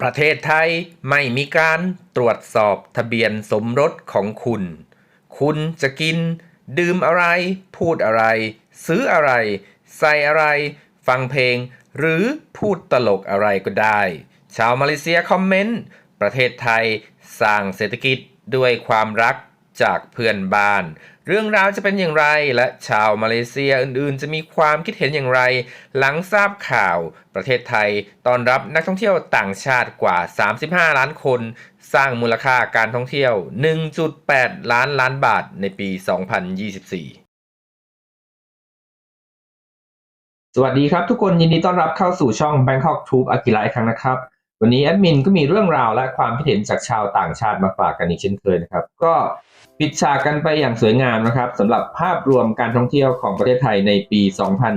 ประเทศไทยไม่มีการตรวจสอบทะเบียนสมรสของคุณ คุณจะกิน ดื่มอะไร พูดอะไร ซื้ออะไร ใส่อะไร ฟังเพลง หรือพูดตลกอะไรก็ได้ ชาวมาเลเซียคอมเมนต์ ประเทศไทยสร้างเศรษฐกิจด้วยความรัก จากเพื่อนบ้าน เรื่องราวจะเป็นอย่างไรและชาวมาเลเซียอื่นๆ จะมีความคิดเห็นอย่างไร หลังทราบข่าว ประเทศไทยต้อนรับนักท่องเที่ยวต่างชาติกว่า 35 ล้านคน สร้างมูลค่าการท่องเที่ยว 1.8 ล้านล้านบาทในปี 2024สวัสดีครับทุกคนยินดีต้อนรับเข้าสู่ช่อง Bangkok Tube อากิระอีกครั้งนะครับ วันนี้แอดมินก็มีเรื่องราวและความคิดเห็นจากชาวต่างชาติมาฝากกันอีกเช่นเคยนะครับ ก็ ปิดฉากกันไปอย่างสวยงามนะครับสำหรับภาพรวมการท่องเที่ยวของประเทศไทยในปี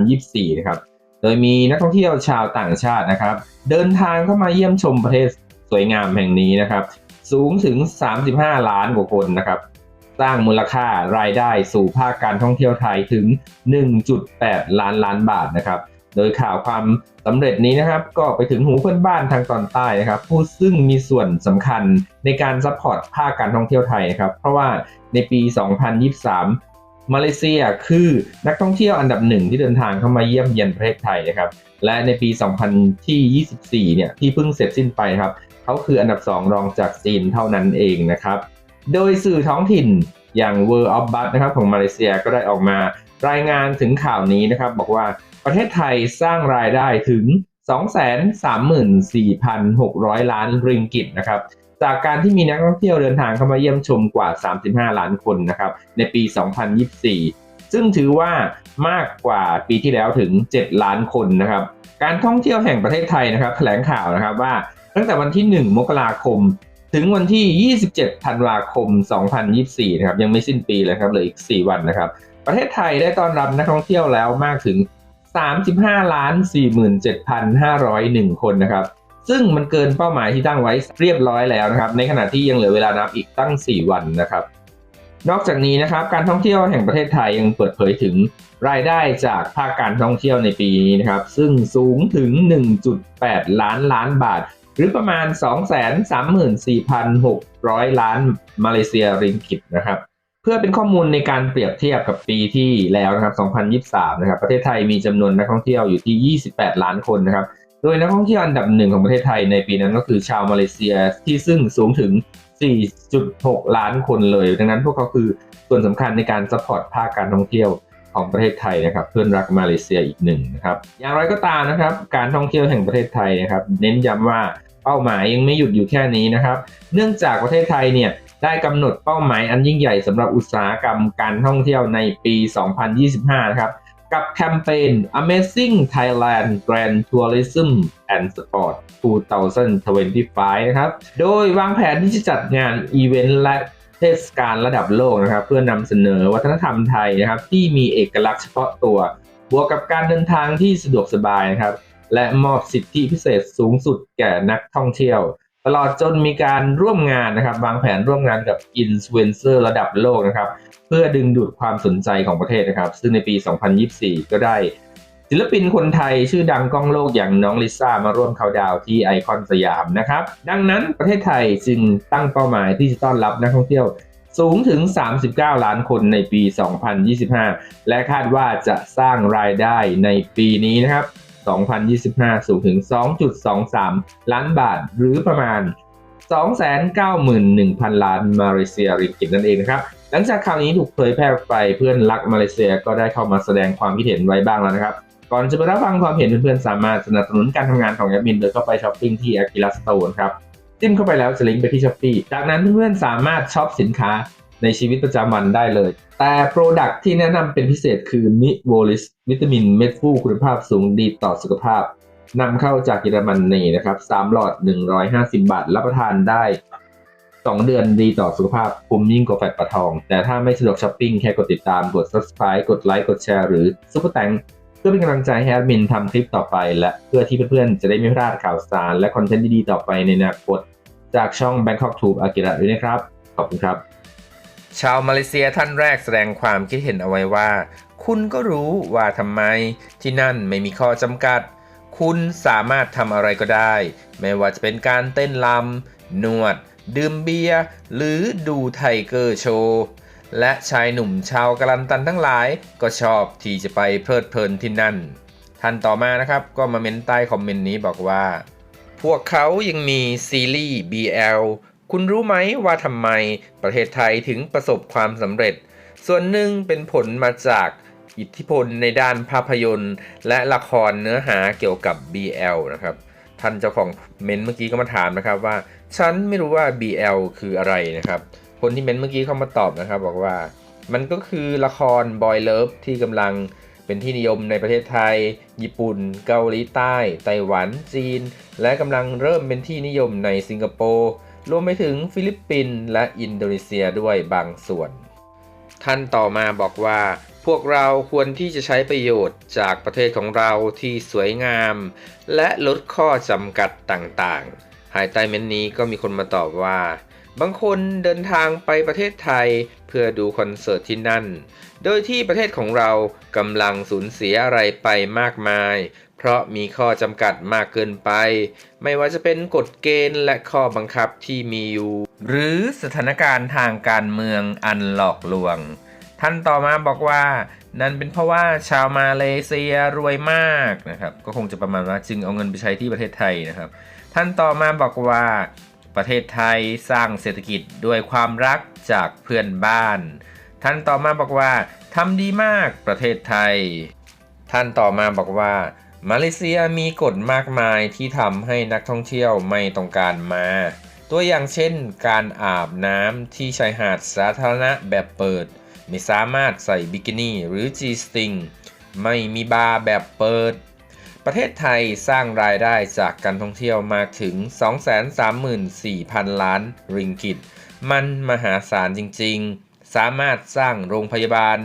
2024 นะครับโดยมีนักท่องเที่ยวชาวต่างชาตินะครับ เดินทางเข้ามาเยี่ยมชมประเทศสวยงามแห่งนี้นะครับ สูงถึง 35 ล้านกว่าคนนะครับ สร้างมูลค่ารายได้สู่ภาคการท่องเที่ยวไทยถึง 1.8 ล้านล้านบาทนะครับ โดยข่าวความสำเร็จนี้นะครับ ก็ไปถึงหูเพื่อนบ้านทางตอนใต้นะครับ ผู้ซึ่งมีส่วนสำคัญในการซัพพอร์ตภาคการท่องเที่ยวไทยนะครับ เพราะว่าในปี 2023 มาเลเซียคือนักท่องเที่ยวอันดับหนึ่งที่เดินทางเข้ามาเยี่ยมเยียนประเทศไทยนะครับ และในปี 2024 เนี่ยที่เพิ่งเสร็จสิ้นไปครับเขาคืออันดับ 2 รองจากจีนเท่านั้นเองนะครับ โดยสื่อท้องถิ่นอย่าง World of Bus นะครับของมาเลเซียก็ได้ออกมารายงานถึงข่าวนี้นะครับ บอกว่า ประเทศไทยสร้างรายได้ถึง 234,600 ล้านริงกิตนะครับจากการที่มีนักท่องเที่ยวเดินทางเข้ามาเยี่ยมชมกว่า 35 ล้านคนนะครับในปี 2024 ซึ่งถือว่ามากกว่าปีที่แล้วถึง 7 ล้านคนนะครับ การท่องเที่ยวแห่งประเทศไทยนะครับแถลงข่าวนะครับว่าตั้งแต่วันที่ 1 มกราคม ถึงวันที่ 27 ธันวาคม 2024 นะครับยังไม่สิ้นปีเลยครับเหลืออีก 4 วันนะครับ ประเทศไทยได้ต้อนรับนักท่องเที่ยวแล้วมากถึง 35ล้าน47,501 คนนะครับ ซึ่งมันเกินเป้าหมายที่ตั้งไว้เรียบร้อยแล้วนะครับ ในขณะที่ยังเหลือเวลานับอีกตั้ง 4 วันนะครับ นอกจากนี้นะครับ การท่องเที่ยวแห่งประเทศไทยยังเปิดเผยถึงรายได้จากภาคการท่องเที่ยวในปีนี้นะครับ ซึ่งสูงถึง 1.8 ล้านล้านบาท หรือประมาณ 234,600 ล้านมาเลเซียริงกิตนะครับ เพื่อเป็นข้อมูลในการเปรียบเทียบกับปีที่แล้วนะครับ 2023 นะครับ ประเทศไทยมีจำนวนนักท่องเที่ยวอยู่ที่ 28 ล้านคนนะครับ โดยนักท่องเที่ยวอันดับหนึ่งของประเทศไทยในปีนั้นก็คือชาวมาเลเซียที่ซึ่งสูงถึง 4.6 ล้านคนเลย ดังนั้นพวกเขาคือส่วนสำคัญในการซัพพอร์ตภาคการท่องเที่ยวของประเทศไทยนะครับ เพื่อนรักมาเลเซียอีกหนึ่งนะครับ อย่างไรก็ตามนะครับ การท่องเที่ยวแห่งประเทศไทยนะครับ เน้นย้ำว่าเป้าหมายยังไม่หยุดอยู่แค่นี้นะครับ เนื่องจากประเทศไทยเนี่ย ได้กำหนดเป้าหมายอันยิ่งใหญ่สำหรับอุตสาหกรรมการท่องเที่ยวในปี 2025 นะครับ กับแคมเปญ Amazing Thailand Grand Tourism and Sport 2025 นะครับ โดยวางแผนที่จะจัดงานอีเวนต์และเทศกาลระดับโลกนะครับ เพื่อนำเสนอวัฒนธรรมไทยนะครับ ที่มีเอกลักษณ์เฉพาะตัว บวกกับการเดินทางที่สะดวกสบายนะครับ และมอบสิทธิพิเศษสูงสุดแก่นักท่องเที่ยว ตลอดจนมีการร่วมงานนะครับวางแผนร่วมงานกับอินฟลูเอนเซอร์ระดับโลกนะครับ เพื่อดึงดูดความสนใจของประเทศนะครับ ซึ่งในปี 2024 ก็ได้ ศิลปินคนไทยชื่อดังก้องโลกอย่างน้องลิซ่ามาร่วมเขาดาวที่ไอคอนสยามนะครับ ดังนั้นประเทศไทยจึงตั้งเป้าหมายที่จะต้อนรับนักท่องเที่ยวสูงถึง 39 ล้านคนในปี 2025 และคาดว่าจะสร้างรายได้ในปีนี้นะครับ 2025 สูงถึง 2.23 ล้านบาท หรือประมาณ 291,000 ล้านมาเลเซียริงกิตนั่นเองนะครับ หลังจากข่าวนี้ถูกเผยแพร่ไปเพื่อนรักมาเลเซียก็ได้เข้ามาแสดงความคิดเห็นไว้บ้างแล้วนะครับ ก่อนจะไปรับฟังความเห็นเพื่อนๆ สามารถสนับสนุนการทำงานของแอดมินโดยเข้าไปช้อปปิ้งที่ Aquila Store ครับจิ้มเข้าไปแล้วจะลิงก์ไปที่ช้อปปี้จากนั้นเพื่อนๆสามารถช็อปสินค้า ในชีวิตประจำวันได้เลย แต่โปรดักที่แนะนำเป็นพิเศษคือมิโวลิสวิตามินเม็ดฟูคุณภาพสูงดีต่อสุขภาพนำเข้าจากเยอรมนีนะครับ3หลอด 150 บาท รับประทานได้ 2 เดือนดีต่อสุขภาพคุ้มยิ่งกว่าแฟตปลาทอง แต่ถ้าไม่สะดวกช้อปปิ้ง แค่กดติดตามกด subscribe กดไลค์กดแชร์หรือซุปเปอร์แตงเพื่อเป็นกำลังใจให้แอดมินทำคลิปต่อไป และเพื่อที่เพื่อนๆ จะได้ไม่พลาดข่าวสาร และคอนเทนต์ดีๆ ต่อไปในอนาคต จากช่อง Bangkok Tube อากิระด้วยนะครับ ขอบคุณครับ ชาวมาเลเซียท่านแรกแสดงความคิดเห็นเอาไว้ว่า คุณก็รู้ว่าทำไมที่นั่นไม่มีข้อจำกัด คุณสามารถทำอะไรก็ได้ ไม่ว่าจะเป็นการเต้นลำนวด ดื่มเบียร์หรือดูไทเกอร์โชว์และชายหนุ่มชาวกะลันตันทั้งหลายก็ชอบที่จะไปเพลิดเพลินที่นั่น ท่านต่อมานะครับก็มาเมนใต้คอมเมนต์นี้บอกว่า พวกเขายังมีซีรีส์ BL คุณรู้ไหมว่าทำไมประเทศไทยถึงประสบความสำเร็จ ส่วนหนึ่งเป็นผลมาจากอิทธิพลในด้านภาพยนตร์ และละครเนื้อหาเกี่ยวกับ BL นะครับ ท่านเจ้าของเมนเมื่อกี้ก็มาถามนะครับว่า ฉันไม่รู้ว่า BL คืออะไรนะครับ คนที่เมนเมื่อกี้เข้ามาตอบนะครับ บอกว่ามันก็คือละคร Boy Love ที่กำลังเป็นที่นิยมในประเทศไทย ญี่ปุ่น เกาหลีใต้ ไต้หวัน จีน และกำลังเริ่มเป็นที่นิยมในสิงคโปร์ รวมไปถึงฟิลิปปินส์และอินโดนีเซียด้วยบางส่วน ท่านต่อมาบอกว่า พวกเราควรที่จะใช้ประโยชน์จากประเทศของเราที่สวยงาม และลดข้อจำกัดต่างๆ ภายใต้เม้นนี้ก็มีคนมาตอบว่า บางคนเดินทางไปประเทศไทยเพื่อดูคอนเสิร์ตที่นั่น โดยที่ประเทศของเรากำลังสูญเสียอะไรไปมากมาย เพราะมีข้อจำกัดมากเกินไป ไม่ว่าจะเป็นกฎเกณฑ์และข้อบังคับที่มีอยู่ หรือสถานการณ์ทางการเมืองอันหลอกลวง ท่านต่อมาบอกว่า นั่นเป็นเพราะว่าชาวมาเลเซียรวยมากนะครับ ก็คงจะประมาณว่าจึงเอาเงินไปใช้ที่ประเทศไทยนะครับ ท่านต่อมาบอกว่า ประเทศไทยสร้างเศรษฐกิจด้วยความรักจากเพื่อนบ้าน ท่านต่อมาบอกว่าทำดีมากประเทศไทย ท่านต่อมาบอกว่า มาเลเซียมีกฎมากมายที่ทำให้นักท่องเที่ยวไม่ต้องการมา ตัวอย่างเช่น การอาบน้ำที่ชายหาดสาธารณะแบบเปิด ไม่สามารถใส่บิกินี่หรือ G-string ไม่มีบาร์แบบเปิด ประเทศไทยสร้างรายได้จากการท่องเที่ยวมากถึง 234,000 ล้านริงกิต มันมหาศาลจริง ๆ สามารถสร้างโรงพยาบาล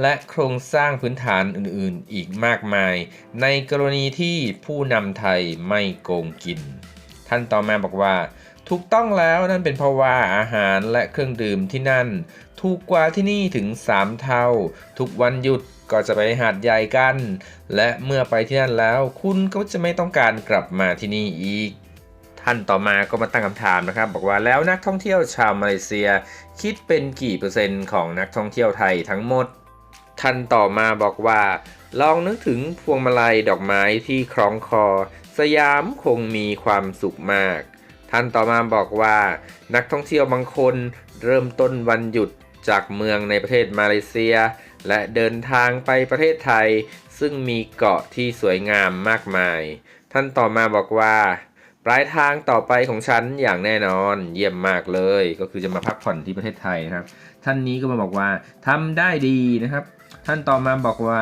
และโครงสร้างพื้นฐานอื่นๆ อีกมากมาย ในกรณีที่ผู้นำไทยไม่โกงกิน ท่านต่อมาบอกว่า ถูกต้องแล้วนั่นเป็นเพราะว่าอาหารและเครื่องดื่มที่นั่น ถูกกว่าที่นี่ถึง 3 เท่า ทุกวันหยุดก็จะไปหาดใหญ่กัน และเมื่อไปที่นั่นแล้ว คุณก็จะไม่ต้องการกลับมาที่นี่อีก ท่านต่อมาก็มาตั้งคำถามนะครับ บอกว่าแล้วนักท่องเที่ยวชาวมาเลเซีย คิดเป็นกี่เปอร์เซ็นต์ของนักท่องเที่ยวไทยทั้งหมด ท่านต่อมาบอกว่า ลองนึกถึงพวงมาลัยดอกไม้ที่คล้องคอ สยามคงมีความสุขมาก ท่านต่อมาบอกว่านักท่องเที่ยวบางคนเริ่มต้นวันหยุดจากเมืองในประเทศมาเลเซีย และเดินทางไปประเทศไทย ซึ่งมีเกาะที่สวยงามมากมาย ท่านต่อมาบอกว่า ปลายทางต่อไปของฉันอย่างแน่นอนเยี่ยมมากเลย ก็คือจะมาพักผ่อนที่ประเทศไทยนะครับ ท่านนี้ก็มาบอกว่าทำได้ดีนะครับ ท่านต่อมาบอกว่า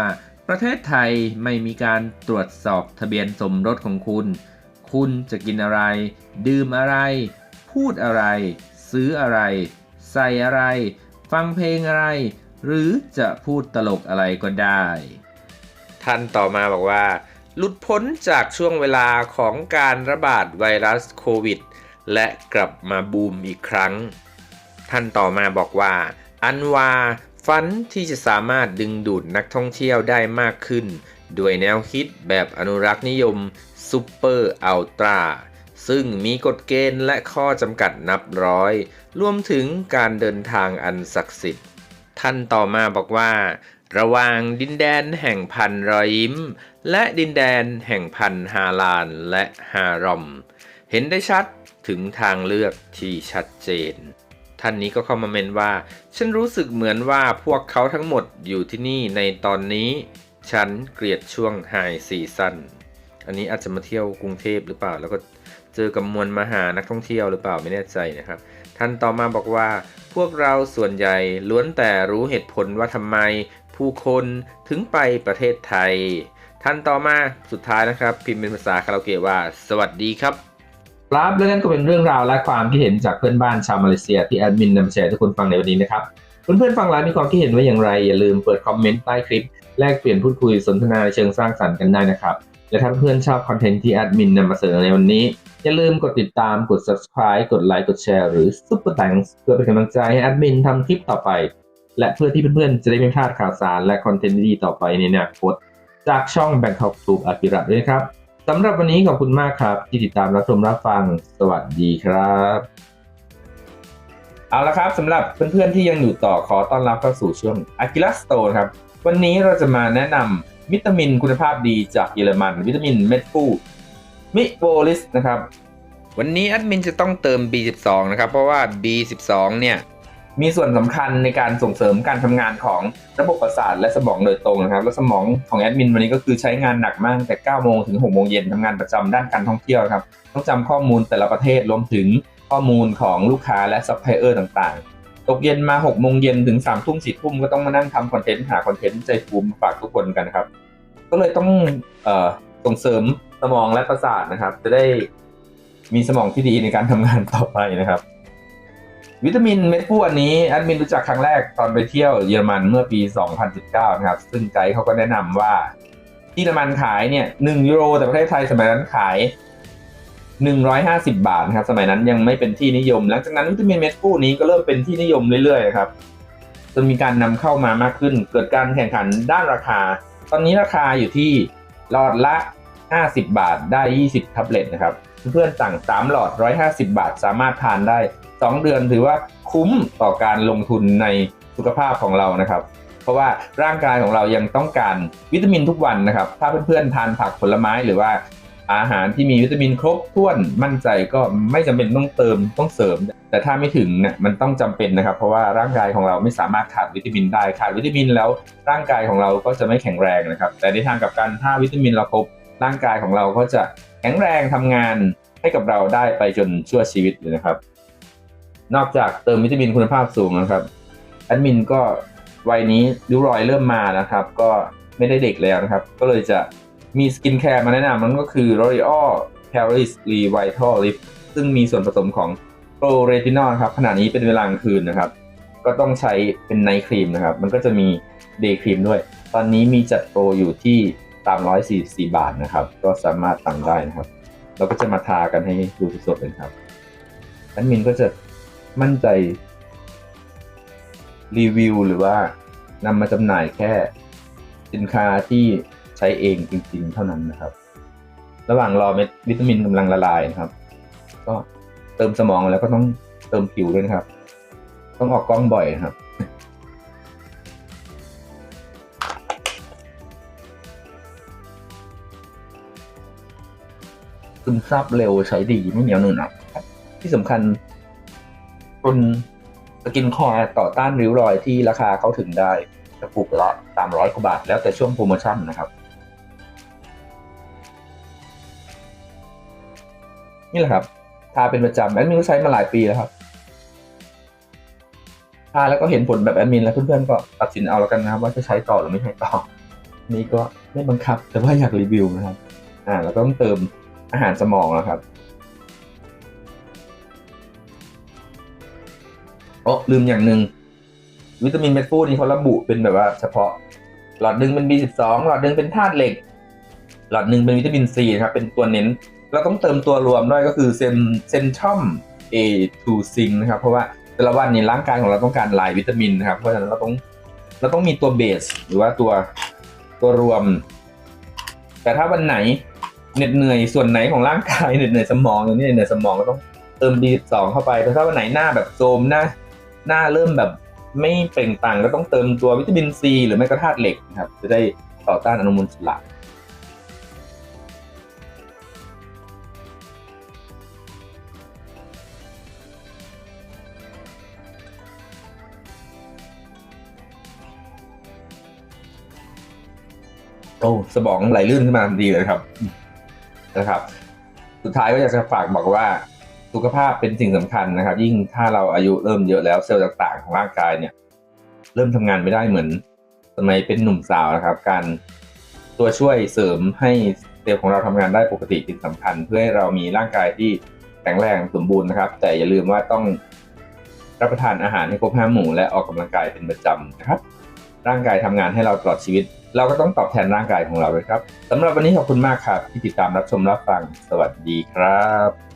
ประเทศไทยไม่มีการตรวจสอบทะเบียนสมรสของคุณ คุณจะกินอะไร ดื่มอะไร พูดอะไร ซื้ออะไร ใส่อะไร ฟังเพลงอะไร หรือจะพูดตลกอะไรก็ได้ ท่านต่อมาบอกว่า หลุดพ้นจากช่วงเวลาของการระบาดไวรัสโควิด และกลับมาบูมอีกครั้ง ท่านต่อมาบอกว่า อันวาฝันที่จะสามารถดึงดูดนักท่องเที่ยวได้มากขึ้น ด้วยแนวคิดแบบอนุรักษ์นิยม ซูเปอร์อัลตราซึ่งมีกฎเกณฑ์และข้อจำกัดนับร้อย รวมถึงการเดินทางอันศักดิ์สิทธิ์ ท่านต่อมาบอกว่า ระหว่างดินแดนแห่งพันรอยยิ้ม และดินแดนแห่งพันฮาลานและฮารอม เห็นได้ชัดถึงทางเลือกที่ชัดเจน ท่านนี้ก็เข้ามาเมนว่า ฉันรู้สึกเหมือนว่าพวกเขาทั้งหมดอยู่ที่นี่ในตอนนี้ ฉันเกลียดช่วงไฮซีซั่น อันนี้อาจจะมาเที่ยวกรุงเทพหรือเปล่า แล้วก็เจอกับมวลมหานักท่องเที่ยวหรือเปล่าไม่แน่ใจนะครับ ท่านต่อมาบอกว่า พวกเราส่วนใหญ่ล้วนแต่รู้เหตุผลว่าทำไมผู้คนถึงไปประเทศไทย ท่านต่อมาสุดท้ายนะครับ พิมพ์เป็นภาษาคาราโอเกะว่า สวัสดีครับครับและนั่นก็เป็นเรื่องราวและความคิดเห็นจากเพื่อนบ้านชาวมาเลเซียที่แอดมินนำมาแชร์ให้ทุกคนฟังในวันนี้นะครับเพื่อนๆฟังแล้วมีความคิดเห็นว่าอย่างไร อย่าลืมเปิดคอมเมนต์ใต้คลิป แลกเปลี่ยนพูดคุยสนทนาในเชิงสร้างสรรค์กันได้นะครับ และถ้าเพื่อนชอบคอนเทนต์ที่แอดมินนำมาเสนอในวันนี้ อย่าลืมกดติดตามกด subscribe กดไลค์กดแชร์หรือ super thanks เพื่อเป็นกำลังใจให้แอดมินทำคลิปต่อไป และเพื่อที่เพื่อนๆ จะได้ไม่พลาดข่าวสารและคอนเทนต์ดีๆต่อไปในอนาคตจากช่อง Bangkok Group อากิระด้วยนะครับสำหรับวันนี้ขอบคุณมากครับ ที่ติดตามรับชมรับฟัง สวัสดีครับ เอาละครับสำหรับเพื่อนๆที่ยังอยู่ต่อขอต้อนรับเข้าสู่ช่วง a g i l a Store ครับ วันนี้เราจะมาแนะนำ วิตามินคุณภาพดีจากเยอรมัน วิตามินเม็ดฟูมิโบลิสนะครับ วันนี้แอดมินจะต้องเติม B12 นะครับ เพราะว่า B12 เนี่ย มีส่วนสำคัญในการส่งเสริมการทำงานของระบบประสาทและสมองโดยตรงนะครับ และสมองของแอดมินวันนี้ก็คือใช้งานหนักมากตั้งแต่ 9 โมงถึง 6 โมงเย็นทำงานประจำด้านการท่องเที่ยวครับ ต้องจำข้อมูลแต่ละประเทศรวมถึงข้อมูลของลูกค้าและซัพพลายเออร์ต่างๆ ตกเย็นมา6โมงเย็นถึง3ทุ่ม4ทุ่มก็ต้องมานั่งทำคอนเทนต์หาคอนเทนต์ใจฟูมฝากทุกคนกันครับ ก็เลยต้องเอ่อส่งเสริมสมองและประสาทนะครับ จะได้มีสมองที่ดีในการทำงานต่อไปนะครับ วิตามินเม็ดฟูอันนี้แอดมินรู้จักครั้งแรกตอนไปเที่ยวเยอรมันเมื่อปี 2019 นะครับ ซึ่งไกด์เขาก็แนะนำว่าที่เยอรมันขายเนี่ย1ยูโร แต่ประเทศไทยสมัยนั้นขาย 150 บาทนะครับสมัยนั้นยังไม่เป็นที่นิยม หลังจากนั้นวิตามินเม็ดฟูนี้ก็เริ่มเป็นที่นิยมเรื่อยๆครับจนมีการนำเข้ามามากขึ้น เกิดการแข่งขันด้านราคา ตอนนี้ราคาอยู่ที่หลอดละ 50 บาทได้ 20แท็บเล็ตนะครับเพื่อนๆสั่ง 3 หลอด 150 บาท สามารถทานได้ 2 เดือนถือว่าคุ้มต่อการลงทุนในสุขภาพของเรานะครับ เพราะว่าร่างกายของเรายังต้องการวิตามินทุกวันนะครับ ถ้าเพื่อนๆทานผักผลไม้หรือว่า อาหารที่มีวิตามินครบถ้วนมั่นใจก็ไม่จำเป็นต้องเติมต้องเสริม แต่ถ้าไม่ถึงเนี่ยมันต้องจำเป็นนะครับ เพราะว่าร่างกายของเราไม่สามารถขาดวิตามินได้ขาดวิตามินแล้ว ร่างกายของเราก็จะไม่แข็งแรงนะครับ แต่ในทางกลับกันถ้าวิตามินเราครบร่างกายของเราก็จะแข็งแรงทำงานให้กับเราได้ไปจนชั่วชีวิตเลยนะครับ นอกจากเติมวิตามินคุณภาพสูงนะครับแอดมินก็วัยนี้ริ้วรอยเริ่มมานะครับ ก็ไม่ได้เด็กแล้วนะครับ ก็เลยจะ มีสกินแคร์มาแนะนำมันก็คือ L'Oreal Paris Revital Lift ซึ่งมีส่วนผสมของโปรเรตินอลครับขณะนี้เป็นเวลากลางคืนนะครับ ก็ต้องใช้เป็นไนท์ครีมนะครับ มันก็จะมีเดย์ครีมด้วย ตอนนี้มีจัดโปรอยู่ที่344 บาทนะครับ ก็สามารถสั่งได้นะครับ เราก็จะมาทากันให้ดูสดๆเลยครับแอดมินก็จะมั่นใจรีวิวหรือว่านำมาจำหน่ายแค่สินค้าที่ ใช้เองจริง ๆ เท่านั้นนะครับ ระหว่างรอเม็ดวิตามินกำลังละลายนะครับ ก็เติมสมองแล้วก็ต้องเติมผิวด้วยนะครับ ต้องออกกล้องบ่อยนะครับซึมซับเร็วใช้ดีไม่เหนียวหนึบหนักครับ ที่สำคัญเป็นสกินคอร์ต่อต้านริ้วรอยที่ราคาเข้าถึงได้กระปุกละสามร้อยกว่าบาท แล้วแต่ช่วงโปรโมชั่นนะครับ นี่แหละครับ ทาเป็นประจำแอดมินก็ใช้มาหลายปีแล้วครับ ทาแล้วก็เห็นผลแบบแอดมินแล้วเพื่อนๆก็ตัดสินเอาแล้วกันนะครับ ว่าจะใช้ต่อหรือไม่ใช้ต่อ นี่ก็ไม่บังคับ แต่ว่าอยากรีวิวนะครับ อ่าแล้วก็ต้องเติมอาหารสมองนะครับโอ้ลืมอย่างหนึ่งวิตามินเม็ดฟูนี่เขาระบุเป็นแบบว่าเฉพาะ หลอดหนึ่งเป็น B12 หลอดหนึ่งเป็นธาตุเหล็ก หลอดหนึ่งเป็นวิตามินซีนะครับ เป็นตัวเน้น เราต้องเติมตัวรวมด้วยก็คือเซนเซนทรัม A2 ซิงนะครับ เพราะว่าแต่ละวันนี้ร่างกายของเราต้องการหลายวิตามินนะครับ เพราะฉะนั้นเราต้องเราต้องมีตัวเบสหรือว่าตัวตัวรวม แต่ถ้าวันไหนเหน็ดเหนื่อยส่วนไหนของร่างกายเหน็ดเหนื่อยสมองอย่างนี้เหนื่อยสมองเราต้องเติม B12 เข้าไปแต่ถ้าวันไหนหน้าแบบโทรมหน้าหน้าเริ่มแบบไม่เปล่งปลังก็ต้องเติมตัววิตามินซีหรือไม่ก็ธาตุเหล็กนะครับ จะได้ต่อต้านอนุมูลอิสระ โอ้สมองไหลลื่นขึ้นมาทันทีเลยครับนะครับ สุดท้ายก็อยากจะฝากบอกว่าสุขภาพเป็นสิ่งสำคัญนะครับ ยิ่งถ้าเราอายุเริ่มเยอะแล้วเซลล์ต่างๆ ของร่างกายเนี่ย เริ่มทำงานไม่ได้เหมือนสมัยเป็นหนุ่มสาวนะครับ การตัวช่วยเสริมให้เซลล์ของเราทำงานได้ปกติเป็นสำคัญ เพื่อให้เรามีร่างกายที่แข็งแรงสมบูรณ์นะครับ แต่อย่าลืมว่าต้องรับประทานอาหารให้ครบห้าหมู่และออกกำลังกายเป็นประจำนะครับ ร่างกายทำงานให้เราตลอดชีวิต เราก็ต้องตอบแทนร่างกายของเราด้วยครับสำหรับวันนี้ขอบคุณมากครับที่ติดตามรับชมรับฟัง สวัสดีครับ